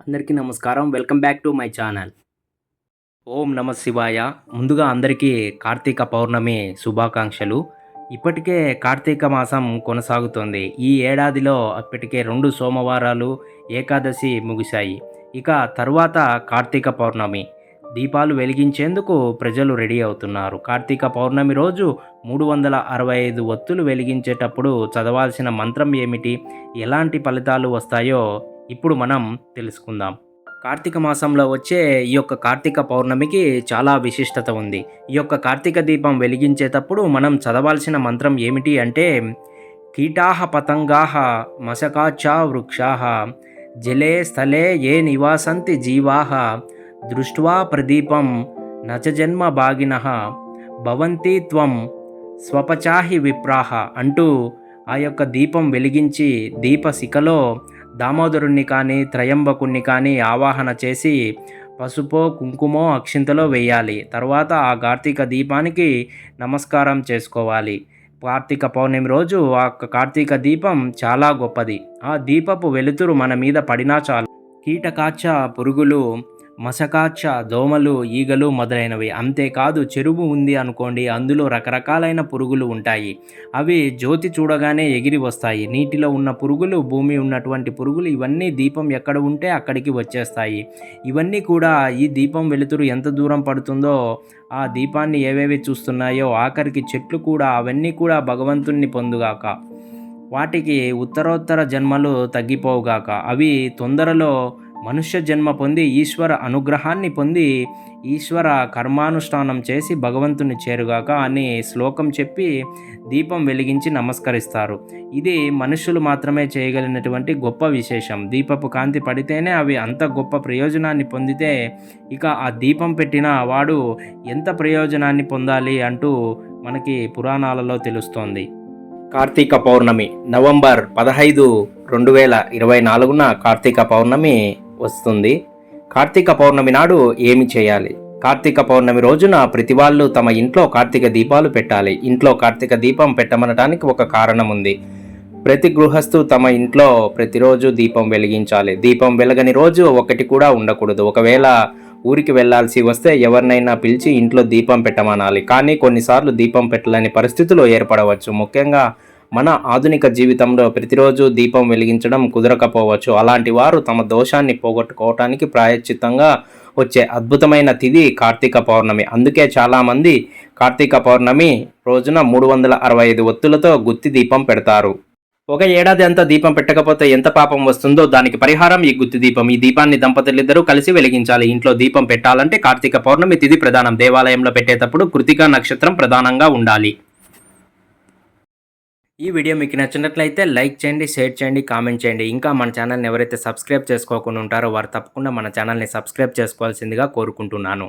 అందరికీ నమస్కారం. Welcome back to my channel. ఓం నమ శివాయ. ముందుగా అందరికీ కార్తీక పౌర్ణమి శుభాకాంక్షలు. ఇప్పటికే కార్తీక మాసం కొనసాగుతోంది. ఈ ఏడాదిలో అప్పటికే రెండు సోమవారాలు ఏకాదశి ముగిశాయి. ఇక తర్వాత కార్తీక పౌర్ణమి. దీపాలు వెలిగించేందుకు ప్రజలు రెడీ అవుతున్నారు. కార్తీక పౌర్ణమి రోజు మూడు వందల అరవై ఐదు ఒత్తులు వెలిగించేటప్పుడు చదవాల్సిన మంత్రం ఏమిటి? ఎలాంటి ఫలితాలు వస్తాయో ఇప్పుడు మనం తెలుసుకుందాం. కార్తీక మాసంలో వచ్చే ఈ యొక్క కార్తీక పౌర్ణమికి చాలా విశిష్టత ఉంది. ఈ యొక్క కార్తీక దీపం వెలిగించేటప్పుడు మనం చదవాల్సిన మంత్రం ఏమిటి అంటే కీటాహ పతంగాహ మశకాచా వృక్షాహ జలే స్థలే ఏ నివాసంతి జీవాహ దృష్ట్వా ప్రదీపం నచజన్మ భాగిన భవంతి త్వం స్వపచాహి విప్రాహ అంటూ ఆ యొక్క దీపం వెలిగించి దీపశిఖలో దామోదరుణ్ణి కానీ త్రయంబకుణ్ణి కానీ ఆవాహన చేసి పసుపో కుంకుమో అక్షింతలో వేయాలి. తర్వాత ఆ కార్తీక దీపానికి నమస్కారం చేసుకోవాలి. కార్తీక పౌర్ణమి రోజు ఆ కార్తీక దీపం చాలా గొప్పది. ఆ దీపపు వెలుతురు మన మీద పడినా చాలు. కీటకాచ పురుగులు మసకాచ దోమలు ఈగలు మొదలైనవి. అంతేకాదు చెరువు ఉంది అనుకోండి అందులో రకరకాలైన పురుగులు ఉంటాయి. అవి జ్యోతి చూడగానే ఎగిరి వస్తాయి. నీటిలో ఉన్న పురుగులు భూమి ఉన్నటువంటి పురుగులు ఇవన్నీ దీపం ఎక్కడ ఉంటే అక్కడికి వచ్చేస్తాయి. ఇవన్నీ కూడా ఈ దీపం వెలుతురు ఎంత దూరం పడుతుందో ఆ దీపాన్ని ఏవేవి చూస్తున్నాయో ఆఖరికి చెట్లు కూడా అవన్నీ కూడా భగవంతుణ్ణి పొందుగాక. వాటికి ఉత్తరోత్తర జన్మలు తగ్గిపోవుగాక. అవి తొందరలో మనుష్య జన్మ పొంది ఈశ్వర అనుగ్రహాన్ని పొంది ఈశ్వర కర్మానుష్ఠానం చేసి భగవంతుని చేరుగాక అని శ్లోకం చెప్పి దీపం వెలిగించి నమస్కరిస్తారు. ఇది మనుషులు మాత్రమే చేయగలిగినటువంటి గొప్ప విశేషం. దీపపు కాంతి పడితేనే అవి అంత గొప్ప ప్రయోజనాన్ని పొందితే ఇక ఆ దీపం పెట్టిన వాడు ఎంత ప్రయోజనాన్ని పొందాలి అంటూ మనకి పురాణాలలో తెలుస్తోంది. కార్తీక పౌర్ణమి నవంబర్ పదహైదు రెండు వేల ఇరవై నాలుగున కార్తీక పౌర్ణమి వస్తుంది. కార్తీక పౌర్ణమి నాడు ఏమి చేయాలి? కార్తీక పౌర్ణమి రోజున ప్రతి వాళ్ళు తమ ఇంట్లో కార్తీక దీపాలు పెట్టాలి. ఇంట్లో కార్తీక దీపం పెట్టమనడానికి ఒక కారణం ఉంది. ప్రతి గృహస్థు తమ ఇంట్లో ప్రతిరోజు దీపం వెలిగించాలి. దీపం వెలగని రోజు ఒకటి కూడా ఉండకూడదు. ఒకవేళ ఊరికి వెళ్ళాల్సి వస్తే ఎవరినైనా పిలిచి ఇంట్లో దీపం పెట్టమనాలి. కానీ కొన్నిసార్లు దీపం పెట్టలేని పరిస్థితులు ఏర్పడవచ్చు. ముఖ్యంగా మన ఆధునిక జీవితంలో ప్రతిరోజు దీపం వెలిగించడం కుదరకపోవచ్చు. అలాంటి వారు తమ దోషాన్ని పోగొట్టుకోవటానికి ప్రాయశ్చిత్తంగా వచ్చే అద్భుతమైన తిది కార్తీక పౌర్ణమి. అందుకే చాలామంది కార్తీక పౌర్ణమి రోజున మూడు వందల అరవై ఐదు ఒత్తులతో గుత్తి దీపం పెడతారు. ఒక ఏడాది అంతా దీపం పెట్టకపోతే ఎంత పాపం వస్తుందో దానికి పరిహారం ఈ గుత్తి దీపం. ఈ దీపాన్ని దంపతులిద్దరూ కలిసి వెలిగించాలి. ఇంట్లో దీపం పెట్టాలంటే కార్తీక పౌర్ణమి తిథి ప్రధానం. దేవాలయంలో పెట్టేటప్పుడు కృతికా నక్షత్రం ప్రధానంగా ఉండాలి. ఈ వీడియో మీకు నచ్చినట్లయితే లైక్ చేయండి షేర్ చేయండి కామెంట్ చేయండి. ఇంకా మన ఛానల్ని ఎవరైతే సబ్స్క్రైబ్ చేసుకోకుండా ఉంటారో వారు తప్పకుండా మన ఛానల్ని సబ్స్క్రైబ్ చేసుకోవాల్సిందిగా కోరుకుంటున్నాను.